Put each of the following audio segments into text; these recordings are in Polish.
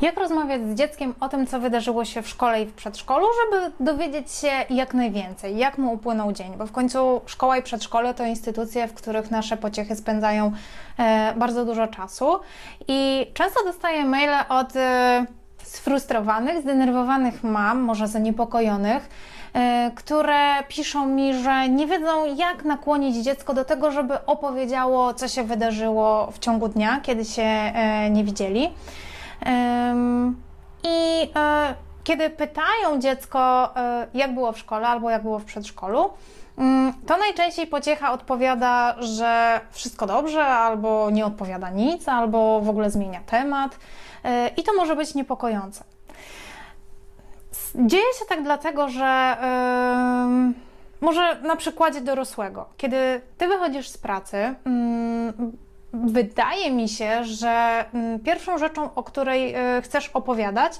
Jak rozmawiać z dzieckiem o tym, co wydarzyło się w szkole i w przedszkolu, żeby dowiedzieć się jak najwięcej, jak mu upłynął dzień, bo w końcu szkoła i przedszkole to instytucje, w których nasze pociechy spędzają e, bardzo dużo czasu i często dostaję maile od e, sfrustrowanych, zdenerwowanych mam, może zaniepokojonych, e, które piszą mi, że nie wiedzą, jak nakłonić dziecko do tego, żeby opowiedziało, co się wydarzyło w ciągu dnia, kiedy się nie widzieli. I e, kiedy pytają dziecko, e, jak było w szkole albo jak było w przedszkolu, mm, to najczęściej pociecha odpowiada, że wszystko dobrze, albo nie odpowiada nic, albo w ogóle zmienia temat. E, I to może być niepokojące. Dzieje się tak dlatego, że może na przykładzie dorosłego, kiedy ty wychodzisz z pracy, ym, wydaje mi się, że ym, pierwszą rzeczą, o której y, chcesz opowiadać,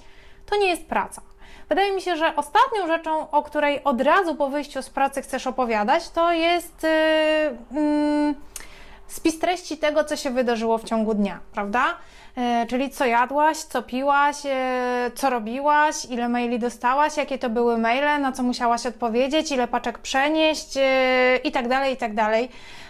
to nie jest praca. Wydaje mi się, że ostatnią rzeczą, o której od razu po wyjściu z pracy chcesz opowiadać, to jest y, ym, spis treści tego, co się wydarzyło w ciągu dnia, prawda? E, Czyli co jadłaś, co piłaś, e, co robiłaś, ile maili dostałaś, jakie to były maile, na co musiałaś odpowiedzieć, ile paczek przenieść e, i tak tak.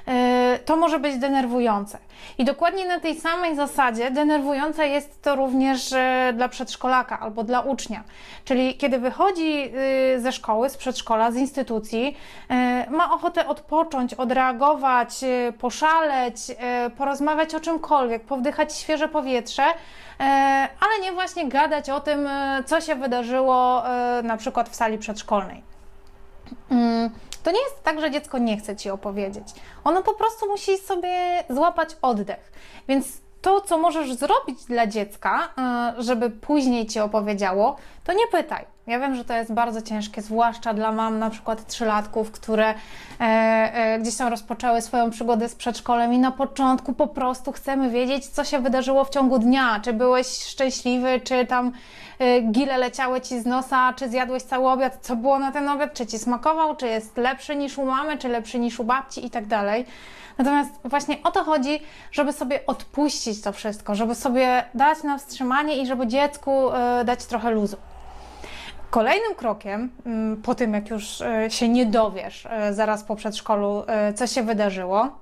E, To może być denerwujące. I dokładnie na tej samej zasadzie denerwujące jest to również e, dla przedszkolaka albo dla ucznia. Czyli kiedy wychodzi y, ze szkoły, z przedszkola, z instytucji, e, ma ochotę odpocząć, odreagować, poszaleć, porozmawiać o czymkolwiek, powdychać świeże powietrze, ale nie właśnie gadać o tym, co się wydarzyło na przykład w sali przedszkolnej. Mm, To nie jest tak, że dziecko nie chce ci opowiedzieć. Ono po prostu musi sobie złapać oddech. Więc to, co możesz zrobić dla dziecka, e, żeby później ci opowiedziało, to nie pytaj. Ja wiem, że to jest bardzo ciężkie, zwłaszcza dla mam na przykład trzylatków, które e, e, gdzieś tam rozpoczęły swoją przygodę z przedszkolem i na początku po prostu chcemy wiedzieć, co się wydarzyło w ciągu dnia. Czy byłeś szczęśliwy, czy tam e, gile leciały ci z nosa, czy zjadłeś cały obiad, co było na ten obiad, czy ci smakował, czy jest lepszy niż u mamy, czy lepszy niż u babci i tak dalej. Natomiast właśnie o to chodzi, żeby sobie odpuścić to wszystko, żeby sobie dać na wstrzymanie i żeby dziecku e, dać trochę luzu. Kolejnym krokiem, mm, po tym jak już e, się nie dowiesz e, zaraz po przedszkolu, e, co się wydarzyło,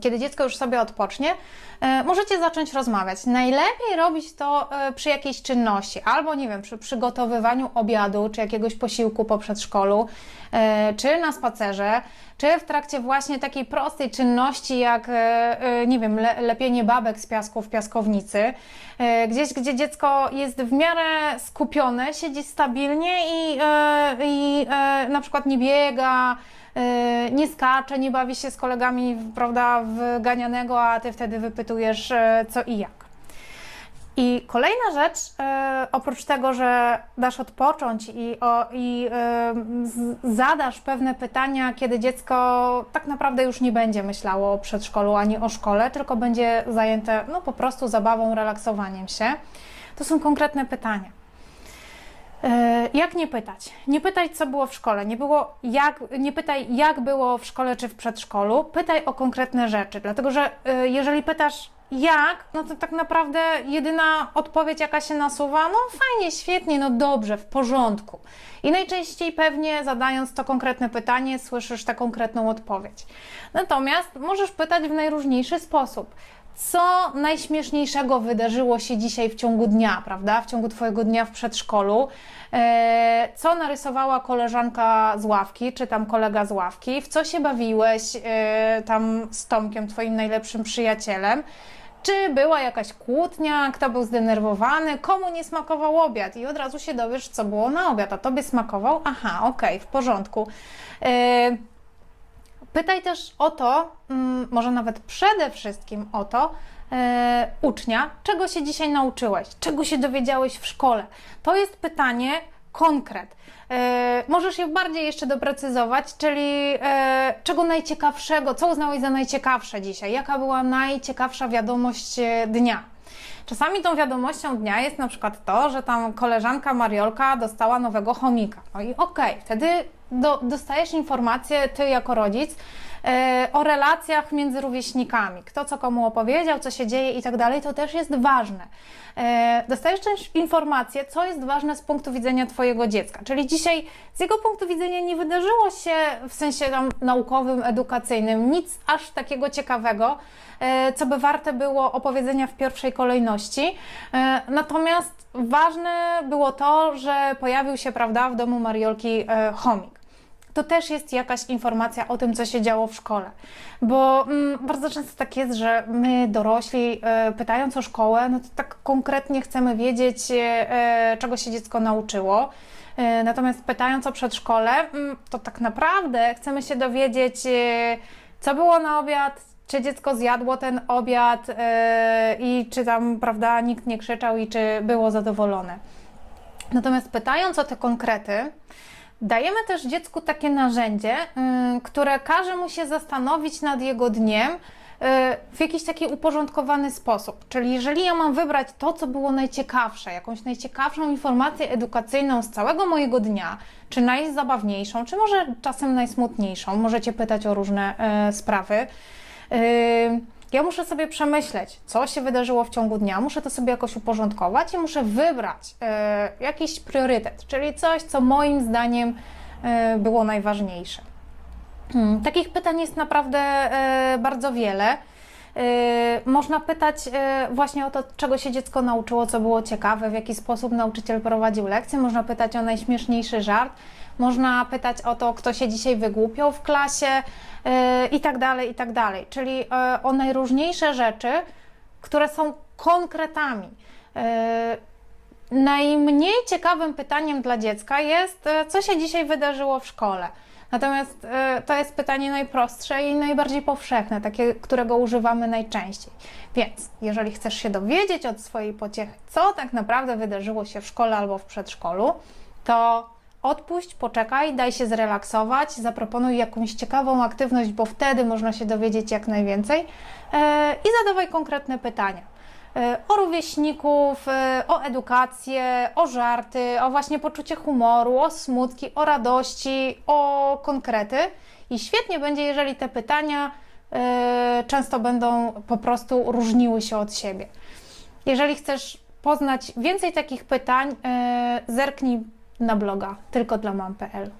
kiedy dziecko już sobie odpocznie, e, możecie zacząć rozmawiać. Najlepiej robić to e, przy jakiejś czynności, albo nie wiem, przy przygotowywaniu obiadu, czy jakiegoś posiłku po przedszkolu, e, czy na spacerze, czy w trakcie właśnie takiej prostej czynności, jak, nie wiem, le, lepienie babek z piasku w piaskownicy, gdzieś, gdzie dziecko jest w miarę skupione, siedzi stabilnie i, i na przykład nie biega, nie skacze, nie bawi się z kolegami, prawda, w a ty wtedy wypytujesz e, co i jak. I kolejna rzecz, e, oprócz tego, że dasz odpocząć i, o, i e, zadasz pewne pytania, kiedy dziecko tak naprawdę już nie będzie myślało o przedszkolu ani o szkole, tylko będzie zajęte no, po prostu zabawą, relaksowaniem się, to są konkretne pytania. E, Jak nie pytać? Nie pytaj, co było w szkole. Nie, było jak, nie pytaj, jak było w szkole czy w przedszkolu. Pytaj o konkretne rzeczy, dlatego że e, jeżeli pytasz jak, no to tak naprawdę jedyna odpowiedź, jaka się nasuwa, no fajnie, świetnie, no dobrze, w porządku. I najczęściej pewnie zadając to konkretne pytanie, słyszysz tę konkretną odpowiedź. Natomiast możesz pytać w najróżniejszy sposób co najśmieszniejszego wydarzyło się dzisiaj w ciągu dnia, prawda? W ciągu Twojego dnia w przedszkolu. E, co narysowała koleżanka z ławki, czy tam kolega z ławki? W co się bawiłeś e, tam z Tomkiem, Twoim najlepszym przyjacielem? Czy była jakaś kłótnia, kto był zdenerwowany, komu nie smakował obiad? I od razu się dowiesz, co było na obiad. A tobie smakował? Aha, okej, w porządku. Pytaj też o to, mm, może nawet przede wszystkim o to, e, ucznia, czego się dzisiaj nauczyłeś, czego się dowiedziałeś w szkole. To jest pytanie konkret. E, możesz je bardziej jeszcze doprecyzować, czyli e, czego najciekawszego, co uznałeś za najciekawsze dzisiaj, jaka była najciekawsza wiadomość e, dnia. Czasami tą wiadomością dnia jest na przykład to, że tam koleżanka Mariolka dostała nowego chomika. No i okej, wtedy do, dostajesz informację, ty jako rodzic, o relacjach między rówieśnikami, kto co komu opowiedział, co się dzieje i tak dalej, to też jest ważne. E, Dostajesz też informację, co jest ważne z punktu widzenia Twojego dziecka. Czyli dzisiaj z jego punktu widzenia nie wydarzyło się w sensie tam naukowym, edukacyjnym nic aż takiego ciekawego, e, co by warte było opowiedzenia w pierwszej kolejności. E, Natomiast ważne było to, że pojawił się, prawda, w domu Mariolki e, chomik to też jest jakaś informacja o tym, co się działo w szkole. Bo mm, bardzo często tak jest, że my dorośli, e, pytając o szkołę, no to tak konkretnie chcemy wiedzieć, e, e, czego się dziecko nauczyło. Natomiast pytając o przedszkole, mm, to tak naprawdę chcemy się dowiedzieć, co było na obiad, czy dziecko zjadło ten obiad e, i czy tam, prawda, nikt nie krzyczał i czy było zadowolone. Natomiast pytając o te konkrety, dajemy też dziecku takie narzędzie, y, które każe mu się zastanowić nad jego dniem y, w jakiś taki uporządkowany sposób. Czyli jeżeli ja mam wybrać to, co było najciekawsze, jakąś najciekawszą informację edukacyjną z całego mojego dnia, czy najzabawniejszą, czy może czasem najsmutniejszą, możecie pytać o różne y, sprawy. Y, ja muszę sobie przemyśleć, co się wydarzyło w ciągu dnia, muszę to sobie jakoś uporządkować i muszę wybrać e, jakiś priorytet, czyli coś, co moim zdaniem e, było najważniejsze. Hmm, takich pytań jest naprawdę e, bardzo wiele. E, Można pytać e, właśnie o to, czego się dziecko nauczyło, co było ciekawe, w jaki sposób nauczyciel prowadził lekcję. Można pytać o najśmieszniejszy żart. Można pytać o to, kto się dzisiaj wygłupiał w klasie e, i tak dalej, i tak dalej. Czyli o najróżniejsze rzeczy, które są konkretami. Najmniej ciekawym pytaniem dla dziecka jest, co się dzisiaj wydarzyło w szkole. Natomiast e, to jest pytanie najprostsze i najbardziej powszechne, takie, którego używamy najczęściej. Więc jeżeli chcesz się dowiedzieć od swojej pociechy, co tak naprawdę wydarzyło się w szkole albo w przedszkolu, to odpuść, poczekaj, daj się zrelaksować, zaproponuj jakąś ciekawą aktywność, bo wtedy można się dowiedzieć jak najwięcej e, i zadawaj konkretne pytania e, o rówieśników, e, o edukację, o żarty, o właśnie poczucie humoru, o smutki, o radości, o konkrety. I świetnie będzie, jeżeli te pytania często będą po prostu różniły się od siebie. Jeżeli chcesz poznać więcej takich pytań, zerknij na bloga tylko dla mam.pl.